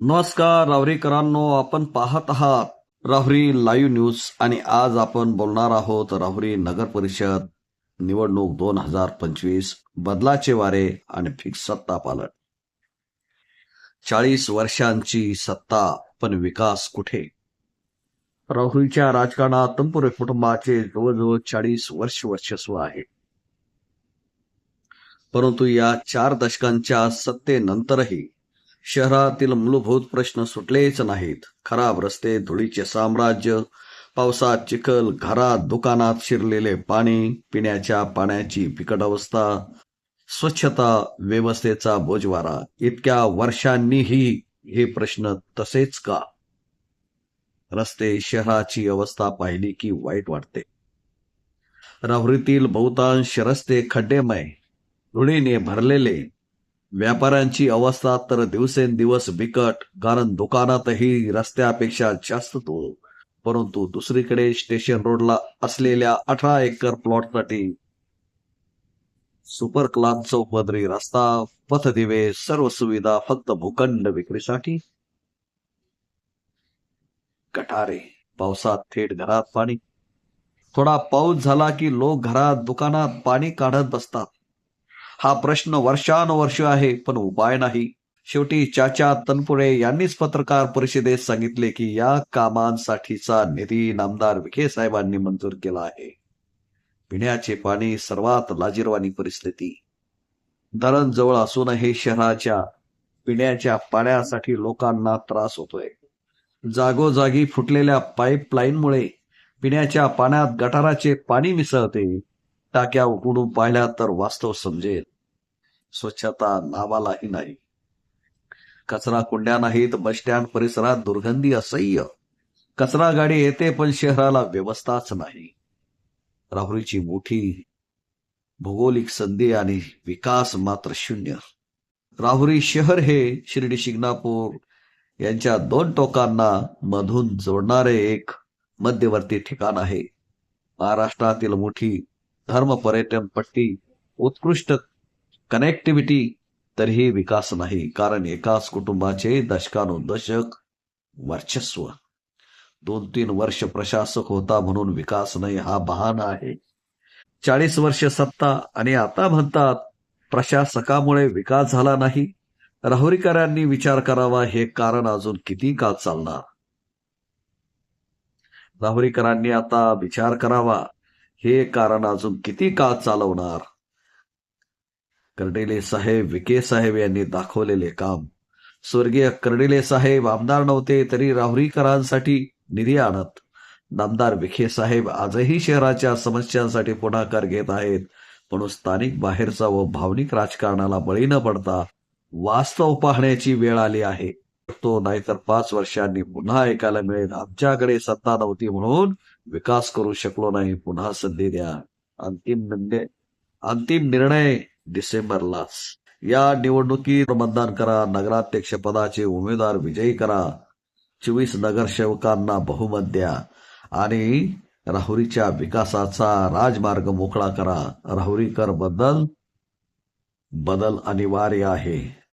नमस्कार राहुरीकरांनो आपण पाहत आहात राहुरी लाईव्ह न्यूज आणि आज आपण बोलणार आहोत राहुरी नगर परिषद निवडणूक दोन हजार पंचवीस बदलाचे वारे आणि फिक्स सत्ता पालन. चाळीस वर्षांची सत्ता पण विकास कुठे? राहुरीच्या राजकारणात तंपुरे कुटुंबाचे जवळजवळ चाळीस वर्ष वर्चस्व आहे. परंतु या चार दशकांच्या सत्तेनंतरही शहरातील मूलभूत प्रश्न सुटलेच नाहीत. खराब रस्ते धुळीचे साम्राज्य पावसात चिखल घरात दुकानात शिरलेले पाणी पिण्याच्या पाण्याची बिकट अवस्था स्वच्छता व्यवस्थेचा बोजवारा. इतक्या वर्षांनीही हे प्रश्न तसेच का? रस्ते शहराची अवस्था पाहिली की वाईट वाटते. राहुरीतील बहुतांश रस्ते खड्डेमय. धुळीने भरलेले व्यापाऱ्यांची अवस्था तर दिवसेंदिवस बिकट कारण दुकानातही रस्त्यापेक्षा जास्त तो. परंतु दुसरीकडे स्टेशन रोडला असलेल्या अठरा एकर प्लॉटसाठी सुपर क्लास चौपदरी रस्ता पथदिवे सर्व सुविधा फक्त भूखंड विक्रीसाठी. गटारे पावसात थेट घरात पाणी. थोडा पाऊस झाला की लोक घरात दुकानात पाणी काढत बसतात. हा प्रश्न वर्षानुवर्ष आहे पण उपाय नाही. शेवटी चाचा तनपुरे यांनीच पत्रकार परिषदेत सांगितले की या कामांसाठीचा निधी नामदार विखे साहेबांनी मंजूर केला आहे. पिण्याचे पाणी सर्वात लाजीरवाणी परिस्थिती. धरण जवळ असूनही शहराच्या पिण्याच्या पाण्यासाठी लोकांना त्रास होतोय. जागोजागी फुटलेल्या पाईपलाईनमुळे पिण्याच्या पाण्यात गटाराचे पाणी मिसळते. टाक्या उघडून पाहिल्या तर वास्तव समजेल. स्वच्छता नावालाही नाही. कचरा कुंड्या नाहीत बसस्टँड परिसरात दुर्गंधी असह्य. कचरा गाडी येते पण शहराला व्यवस्थाच नाही. राहुरीची मोठी भौगोलिक संधी आणि विकास मात्र शून्य. राहुरी शहर हे शिर्डी शिंगणापूर यांच्या दोन टोकांना मधून जोडणारे एक मध्यवर्ती ठिकाण आहे. महाराष्ट्रातील मोठी धर्म पर्यटन पट्टी उत्कृष्ट कनेक्टिव्हिटी तरीही विकास नाही. कारण एकाच कुटुंबाचे दशकानुदशक वर्चस्व. दोन तीन वर्ष प्रशासक होता म्हणून विकास नाही हा बहाणा आहे. चाळीस वर्ष सत्ता आणि आता म्हणतात प्रशासकामुळे विकास झाला नाही. राहुरीकरांनी विचार करावा हे कारण अजून किती काळ चालणार? राहुरीकरांनी आता विचार करावा. हे कारण अजून किती काळ चालवणार? कर्डिले साहेब विके साहेब यांनी दाखवलेले काम. स्वर्गीय कर्डिले साहेब आमदार नव्हते तरी राहुरीकरांसाठी निधी आणत. नामदार विखे साहेब आजही शहराच्या समस्यांसाठी पुढाकार घेत आहेत. म्हणून स्थानिक बाहेरचा व भावनिक राजकारणाला बळी न पडता वास्तव पाहण्याची वेळ आली आहे. तो नाहीतर पाच वर्षांनी पुन्हा ऐकायला मिळेल. आमच्याकडे सत्ता नव्हती म्हणून विकास करू शकलो नाही. पुन्हा संधी द्या. अंतिम निर्णय अंतिम निर्णय डिसेंबरलाच. या निवडणुकीत मतदान करा. नगराध्यक्ष पदाचे उमेदवार विजयी करा. चोवीस नगरसेवकांना बहुमत द्या. आणि राहुरीच्या विकासाचा राजमार्ग मोकळा करा. राहुरीकरबद्दल बदल अनिवार्य आहे.